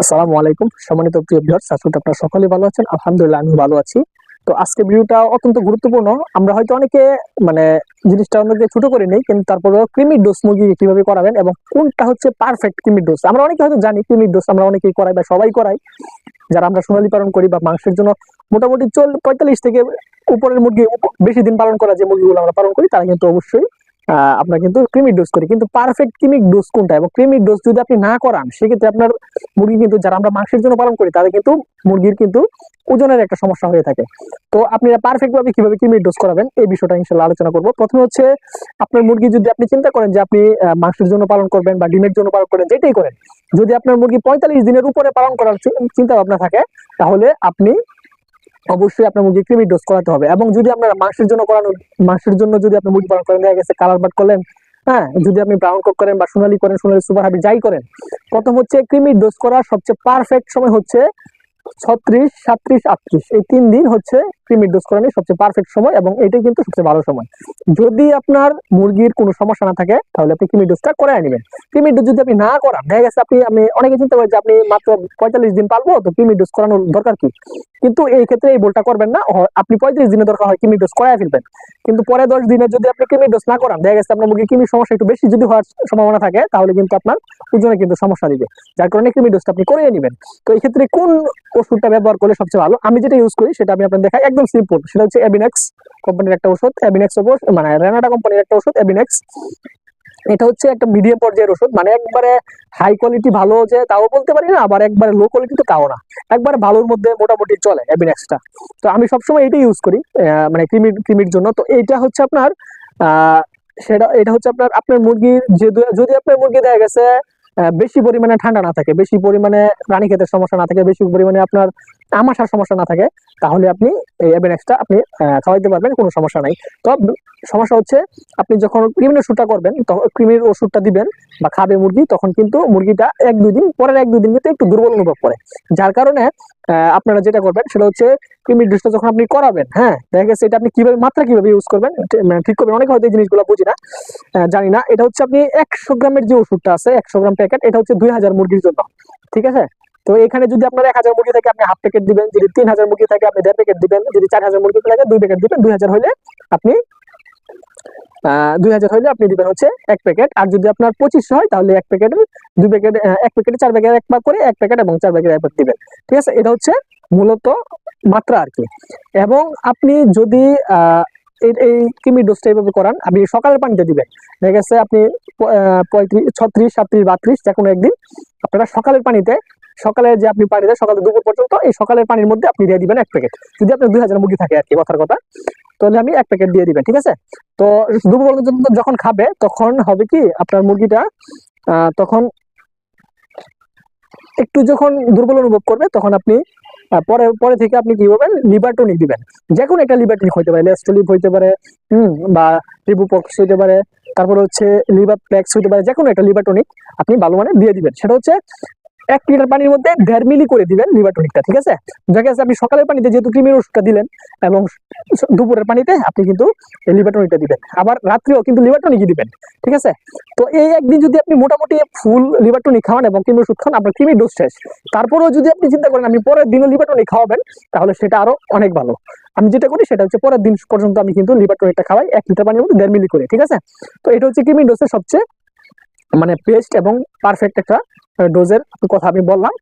আসসালামু আলাইকুম। সম্মানিত প্রিয় ভিউয়ার্স আশা করি আপনারা সকলেই ভালো আছেন। আলহামদুলিল্লাহ আমি ভালো আছি। তো আজকে ভিডিওটা অত্যন্ত গুরুত্বপূর্ণ। আমরা হয়তো অনেকে মানে জিনিসটা অনেকে ছোট করে নেই, কিন্তু তারপরেও ক্রিমির ডোজ মুরগি কীভাবে করাবেন এবং কোনটা হচ্ছে পারফেক্ট ক্রিমির ডোজ আমরা অনেকে হয়তো জানি ক্রিমির ডোজ আমরা অনেকেই করাই বা সবাই করাই। যারা আমরা সোনালী পালন করি বা মাংসের জন্য মোটামুটি চল, পঁয়তাল্লিশ থেকে উপরের মুরগি বেশি দিন পালন করা যে মুরগিগুলো আমরা পালন করি, তারা কিন্তু অবশ্যই আমরা কিন্তু ক্রিমির ডোজ করি। কিন্তু পারফেক্ট ক্রিমিক ডোজ কোনটা? এবং ক্রিমির ডোজ যদি আপনি না করান, সেক্ষেত্রে আপনার মুরগি কিন্তু যারা আমরা মাংসের জন্য পালন করি, তাদের কিন্তু মুরগির কিন্তু ওজনের একটা সমস্যা হয়ে থাকে। তো আপনি পারফেক্ট ভাবে কীভাবে ক্রিমির ডোজ করাবেন, এই বিষয়টা ইনশাল্লাহ আলোচনা করব। প্রথমে হচ্ছে, আপনার মুরগি যদি আপনি চিন্তা করেন যে আপনি মাংসের জন্য পালন করবেন বা ডিমের জন্য পালন করেন যেটাই করেন, যদি আপনার মুরগি পঁয়তাল্লিশ দিনের উপরে পালন করার চিন্তা ভাবনা থাকে, তাহলে আপনি অবশ্যই আপনার মুরগি ক্রিমির ডোজ করাতে হবে। এবং যদি আপনার মাংসের জন্য করানো মাংসের জন্য যদি আপনি মুরগি পালন করেন, দেখা গেছে কালার বাট করলেন হ্যাঁ যদি আপনি ব্রাউন কোক করেন বা সোনালি করেন, সোনালি সুপার হাবি যাই করেন, প্রথম হচ্ছে ক্রিমির ডোজ করার সবচেয়ে পারফেক্ট সময় হচ্ছে ছত্রিশ, সাত্রিশ, আটত্রিশ। এই তিন দিন হচ্ছে ক্রিমির ডোজ করানোর সবচেয়ে পারফেক্ট সময় এবং এটাই কিন্তু সবচেয়ে ভালো সময়। যদি আপনার মুরগির কোনো সমস্যা না থাকে, তাহলে আপনি ক্রিমির ডোজটা করে নেবেন। ক্রিমির ডোজ যদি আপনি না করান, দেখা গেছে আপনি আমি অনেকে চিন্তা করেন যে আপনি মাত্র পঁয়তাল্লিশ দিন পালবো, তো ক্রিমির ডোজ করানোর দরকার কি? কিন্তু এই ক্ষেত্রে এই ভুলটা করবেন না। আপনি পঁয়ত্রিশ দিনের দরকার হয় ক্রিমির ডোজ করায় ফেলবেন। কিন্তু পরে দশ দিনে যদি আপনি ক্রিমির ডোজ না করান, দেখা গেছে আপনার মুরগি ক্রিমির সমস্যা একটু বেশি যদি হওয়ার সম্ভাবনা থাকে, তাহলে কিন্তু আপনার ওজনে কিন্তু সমস্যা দিবে। যার কারণে কিমি ডোজটা আপনি করিয়ে নেবেন। তো এই ক্ষেত্রে কোন ওষুধটা ব্যবহার করলে সবচেয়ে ভালো? আমি যেটা ইউজ করি, সেটা আমি আপনার দেখাই একদম সিম্পল সেটা হচ্ছে অ্যাবিনেক্স কোম্পানির একটা ওষুধ। অ্যাবিনেক্স মানে রেনাটা কোম্পানির একটা ওষুধ অ্যাবিনেক্স এটা হচ্ছে একটা মিডিয়াম পর্যায়ের ওষুধ। মানে একবারে হাই কোয়ালিটি ভালো যে তাও বলতে পারি না, আবার একবারে লো কোয়ালিটি তাও না। একবারে ভালোর মধ্যে মোটামুটি চলে অ্যাবিনেক্সটা তো আমি সবসময় এটাই ইউজ করি মানে ক্রিমির ক্রিমির জন্য। তো এইটা হচ্ছে আপনার সেটা, এটা হচ্ছে আপনার আপনার মুরগির যদি যদি আপনার মুরগি দেখা গেছে বেশি পরিমাণে ঠান্ডা না থাকে, বেশি পরিমাণে রানী খেতের সমস্যা না থাকে, বেশি পরিমাণে আপনার আমাশার সমস্যা না থাকে, তাহলে আপনি এই অ্যাবেনেক্সটা আপনি খাওয়াইতে পারবেন, কোনো সমস্যা নাই। তো সমস্যা হচ্ছে, আপনি যখন ক্রিমির ওষুধটা করবেন তখন ক্রিমির ওষুধটা দিবেন বা খাবে মুরগি, তখন কিন্তু মুরগিটা এক, দুই দিন, পরের এক, দুই দিন কিন্তু একটু দুর্বল অনুভব করে। যার কারণে আপনারা যেটা করবেন, সেটা হচ্ছে ক্রিমির ডোজটা যখন আপনি করাবেন হ্যাঁ দেখা গেছে এটা আপনি কীভাবে, মাত্রা কীভাবে ইউজ করবেন, ঠিক- মানে করবেন, অনেকে হয়তো এই জিনিসগুলো বুঝি না জানি না। এটা হচ্ছে আপনি একশো গ্রামের যে ওষুধটা আছে, একশো গ্রাম প্যাকেট এটা হচ্ছে দুই হাজার মুরগির জন্য, ঠিক আছে? তো এখানে যদি আপনার এক হাজার মুরগি থাকে, আপনি হাফ প্যাকেট দিবেন, যদি তিন হাজার মুরগি থাকে, আপনি দেড় প্যাকেট দিবেন, যদি চার হাজার মুরগি থাকে দুই প্যাকেট দিবেন, দুই হাজার হলে আপনি দুই হাজার হলে আপনি দিবেন হচ্ছে এক প্যাকেট। আর যদি আপনার পঁচিশশো হয়, তাহলে এক প্যাকেট, দুই প্যাকেট এক প্যাকেটে চার প্যাকেট একবার করে এক প্যাকেট এবং চার প্যাকেট একবার দিবেন। ঠিক আছে? এটা হচ্ছে মূলত মাত্রা আর কি। এবং আপনি যদি এই কিমি ডোজটা এইভাবে করান, আপনি সকালের পানিতে দিবেন। দেখা গেছে আপনি পঁয়ত্রিশ, ছত্রিশ, সাতত্রিশ, বাত্রিশ যে কোনো একদিন, আপনারা সকালের পানিতে সকালে যে আপনি পানি দেন, সকালে দুপুর পর্যন্ত এই সকালের পানির মধ্যে আপনি দিয়ে দিবেন এক প্যাকেট। যদি আপনার দুই হাজার মুরগি থাকে আর কি, কথার কথা, তাহলে আমি এক প্যাকেট দিয়ে দিবেন, ঠিক আছে? তো দুপুর পর্যন্ত যখন খাবে, তখন হবে কি, আপনার মুরগিটা তখন একটু যখন দুর্বল অনুভব করবে, তখন আপনি পরে পরে থেকে আপনি কি করবেন, লিভার টনিক দিবেন। যে কোনো একটা লিভার টনিক হইতে পারে, লেস্টোলিভ হইতে পারে, হুম, বা রিবুপক্স হইতে পারে, তারপর হচ্ছে লিভার প্লেক্স হইতে পারে, যে কোনো একটা লিভার টনিক আপনি ভালো মানে দিয়ে দিবেন। সেটা হচ্ছে এক লিটার পানির মধ্যে দেড় মিলি করে দিবেন লিভার টনিকটা ঠিক আছে? দেখা যাচ্ছে আপনি সকালের পানিতে যেহেতু ক্রিমের ওষুধটা দিলেন এবং দুপুরের পানিতে আপনি কিন্তু লিভার টনিকটা দিবেন। আবার রাত্রেও কিন্তু লিভার টনিকই দিবেন, ঠিক আছে? তো এই একদিন যদি আপনি মোটামুটি ফুল লিভার টনিক খাওয়ান এবং ক্রিমের ওষুধ খান, আপনার ক্রিমের ডোজ শেষ। তারপরেও যদি আপনি চিন্তা করেন আপনি পরের দিনও লিভার টনিক খাওয়াবেন, তাহলে সেটা আরও অনেক ভালো। আমি যেটা করি সেটা হচ্ছে পরের দিন পর্যন্ত আমি কিন্তু লিভার টনিকটা খাওয়াই এক লিটার পানির মধ্যে দেড় মিলি করে, ঠিক আছে? তো এটা হচ্ছে ক্রিমির ডোজের সবচেয়ে মানে বেস্ট এবং পারফেক্ট একটা ডোজের কথা আমি বললাম।